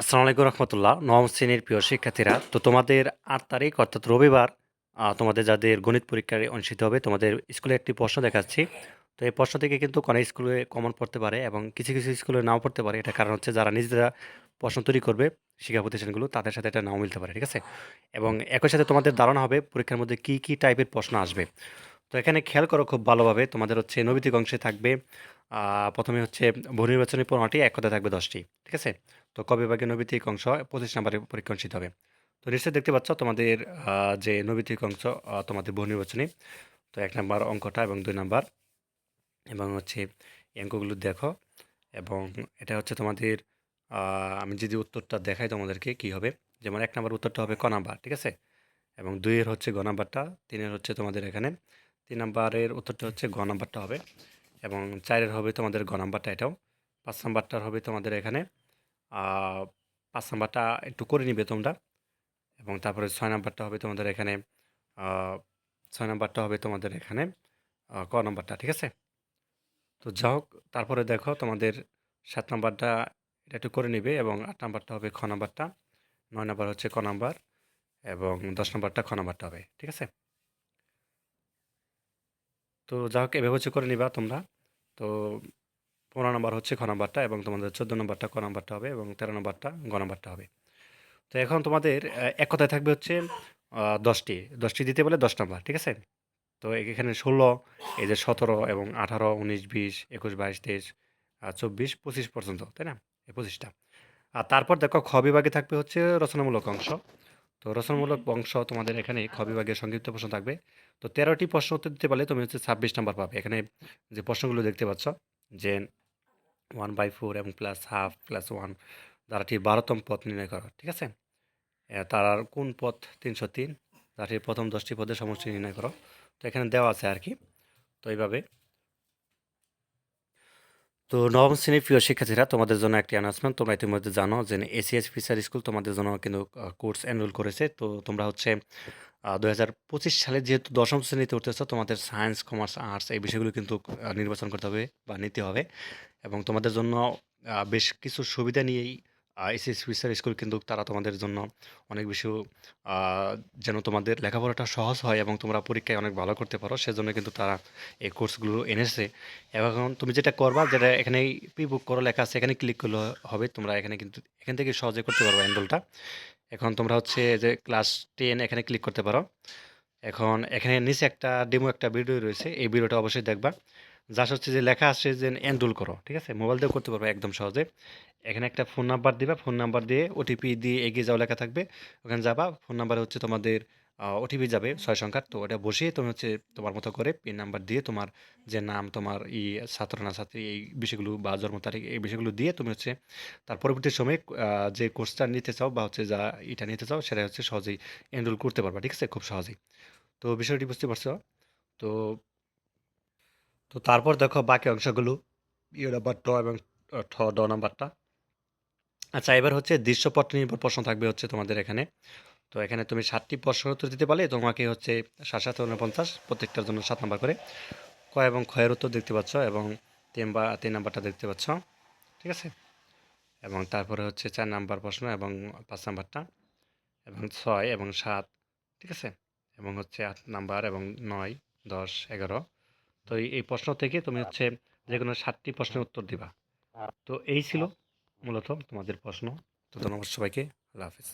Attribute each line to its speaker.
Speaker 1: আসসালামু আলাইকুম রহমতুল্লাহ। নবম শ্রেণির প্রিয় শিক্ষার্থীরা, তো তোমাদের আট তারিখ, অর্থাৎ রবিবার তোমাদের যাদের গণিত পরীক্ষায় অনুষ্ঠিত হবে, তোমাদের স্কুলে একটি প্রশ্ন দেখাচ্ছি। তো এই প্রশ্ন থেকে কিন্তু অনেক স্কুলে কমন পড়তে পারে এবং কিছু কিছু স্কুলে নাও পড়তে পারে। এটা কারণ হচ্ছে যারা নিজেরা প্রশ্ন তৈরি করবে, শিক্ষা প্রতিষ্ঠানগুলো, তাদের সাথে এটা নাও মিলতে পারে, ঠিক আছে? এবং একই সাথে তোমাদের ধারণা হবে পরীক্ষার মধ্যে কি কি টাইপের প্রশ্ন আসবে। তো এখানে খেয়াল করো খুব ভালোভাবে, তোমাদের হচ্ছে নৈতিক অংশে থাকবে প্রথমে হচ্ছে বহুনির্বাচনী পনেরোটি এক কথায় থাকবে দশটি, ঠিক আছে? তো ক বিভাগের নৈবিত্তিক অংশ পঁচিশ নম্বরে পরীক্ষা অনুষ্ঠিত হবে। তো নিশ্চয়ই দেখতে পাচ্ছ তোমাদের যে নৈবিত্তিক অংশ তোমাদের বহু নির্বাচনী, তো এক নাম্বার অঙ্কটা এবং দুই নাম্বার। এবং হচ্ছে অঙ্কগুলো দেখো এবং এটা হচ্ছে তোমাদের আমি যদি উত্তরটা দেখাই তোমাদেরকে কি হবে, যেমন এক নাম্বার উত্তরটা হবে ক নাম্বার, ঠিক আছে? এবং দুইয়ের হচ্ছে গ নাম্বারটা, তিনের হচ্ছে তোমাদের এখানে, তিন নাম্বারের উত্তরটা হচ্ছে গ নাম্বারটা হবে এবং চারের হবে তোমাদের গ নাম্বারটা এটাও, পাঁচ নাম্বারটার হবে তোমাদের এখানে পাঁচ নাম্বারটা একটু করে নিবে তোমরা। এবং তারপরে ছয় নাম্বারটা হবে তোমাদের এখানে ছয় নাম্বারটা হবে তোমাদের এখানে ক নাম্বারটা, ঠিক আছে? তো যা হোক, তারপরে দেখো তোমাদের সাত নাম্বারটা এটা একটু করে নিবে এবং আট নাম্বারটা হবে খ নাম্বারটা, নয় নাম্বার হচ্ছে ক নাম্বার এবং দশ নাম্বারটা খ নাম্বারটা হবে, ঠিক আছে? তো যা হোক, এভাবে হচ্ছে করে নিবা তোমরা। তো পনেরো নম্বর হচ্ছে খ নম্বরটা এবং তোমাদের চোদ্দ নম্বরটা ক নাম্বারটা হবে এবং তেরো নম্বরটা গ নাম্বারটা হবে। তো এখন তোমাদের এক কথায় থাকবে হচ্ছে দশটি। দশটি দিতে বলে দশ নম্বর, ঠিক আছে? তো এখানে ষোলো, এই যে সতেরো এবং আঠারো, উনিশ, বিশ, একুশ, বাইশ, তেইশ চব্বিশ, পঁচিশ পর্যন্ত, তাই না? এই পঁচিশটা। আর তারপর দেখো খ বিভাগে থাকবে হচ্ছে রচনামূলক অংশ। তো রচনামূলক অংশ তোমাদের এখানে খ বিভাগের সংক্ষিপ্ত প্রশ্ন থাকবে। তো তেরোটি প্রশ্ন উত্তর দিতে পারলে তুমি হচ্ছে ছাব্বিশ নাম্বার পাবে। এখানে যে প্রশ্নগুলো দেখতে পাচ্ছ, যে ওয়ান বাই ফোর এবং প্লাস হাফ প্লাস ওয়ান দ্বারাটির বারোতম পথ নির্ণয় করো, ঠিক আছে? তার কোন পথ তিনশো তিন। দ্বারাটির প্রথম দশটি পদের সমষ্টি নির্ণয় করো। তো এখানে দেওয়া আছে আর কি। তো এইভাবে। তো নবম শ্রেণির প্রিয় শিক্ষার্থীরা, তোমাদের জন্য একটি অ্যানাউন্সমেন্ট তোমরা ইতিমধ্যে জানো যে এসিএস ফিচার স্কুল তোমাদের জন্য কিন্তু কোর্স এনরোল করেছে। তো তোমরা হচ্ছে দু হাজার পঁচিশ সালে যেহেতু দশম শ্রেণীতে উঠতেছো তোমাদের সায়েন্স কমার্স আর্টস এই বিষয়গুলো কিন্তু নির্বাচন করতে হবে বা নিতে হবে। এবং তোমাদের জন্য বেশ কিছু সুবিধা নিয়েই এসএস ফিচার স্কুল কিন্তু তারা তোমাদের জন্য অনেক বেশি যেন তোমাদের লেখাপড়াটা সহজ হয় এবং তোমরা পরীক্ষায় অনেক ভালো করতে পারো। সেজন্য কিন্তু তারা এই কোর্সগুলো এনেছে। এবং তুমি যেটা করবা, যেটা এখানে প্রি বুক করো, লেখা আছে এখানে ক্লিক করলে হবে। তোমরা এখানে কিন্তু, এখান থেকে সহজে করতে পারবে এনরোলটা এখন তোমরা হচ্ছে যে ক্লাস টেন এখানে ক্লিক করতে পারো। এখন এখানে নিচে একটা ডেমো একটা ভিডিও রয়েছে, এই ভিডিওটা অবশ্যই দেখবা। যা হচ্ছে যে লেখা আসছে যে এনরোল করো, ঠিক আছে? মোবাইল দিয়েও করতে পারবে একদম সহজে। এখানে একটা ফোন নাম্বার দিবা ফোন নাম্বার দিয়ে ওটিপি দিয়ে এগিয়ে যাওয়া লেখা থাকবে। ওখানে যাবা ফোন নাম্বার হচ্ছে তোমাদের ওটিপি যাবে ছয় সংখ্যার। তো ওটা বসিয়ে তুমি হচ্ছে তোমার মতো করে পিন নাম্বার দিয়ে তোমার যে নাম, তোমার ই, ছাত্র না ছাত্রী, এই বিষয়গুলো বা জন্ম তারিখ, এই বিষয়গুলো দিয়ে তুমি হচ্ছে তার পরবর্তী সময়ে যে কোর্সটা নিতে চাও বা হচ্ছে যা এটা নিতে চাও সেটা হচ্ছে সহজেই এনরোল করতে পারবা, ঠিক আছে? খুব সহজেই। তো বিষয়টি বুঝতে পারছ? তো তো তারপর দেখো বাকি অংশগুলো ইয়ে নাম্বার ট এবং ঠ, ড নাম্বারটা আচ্ছা এবার হচ্ছে দৃশ্যপট নির্ভর প্রশ্ন থাকবে হচ্ছে তোমাদের এখানে। তো এখানে তুমি সাতটি প্রশ্নের উত্তর দিতে পারলে, তোমাকে হচ্ছে সাত সাত উনপঞ্চাশ প্রত্যেকটার জন্য সাত নাম্বার করে ক এবং ক্ষয়ের উত্তর দেখতে পাচ্ছ এবং তিন বা তিন নাম্বারটা দেখতে পাচ্ছ, ঠিক আছে? এবং তারপরে হচ্ছে চার নাম্বার প্রশ্ন এবং পাঁচ নাম্বারটা এবং ছয় এবং সাত, ঠিক আছে? এবং হচ্ছে আট নাম্বার এবং নয়, দশ, এগারো। তো এই প্রশ্ন থেকে তুমি হচ্ছে যে কোনো সাতটি প্রশ্নের উত্তর দিবা। তো এই ছিল মূলত তোমাদের প্রশ্ন। তো ধন্যবাদ সবাইকে। আল্লাহ হাফিজ।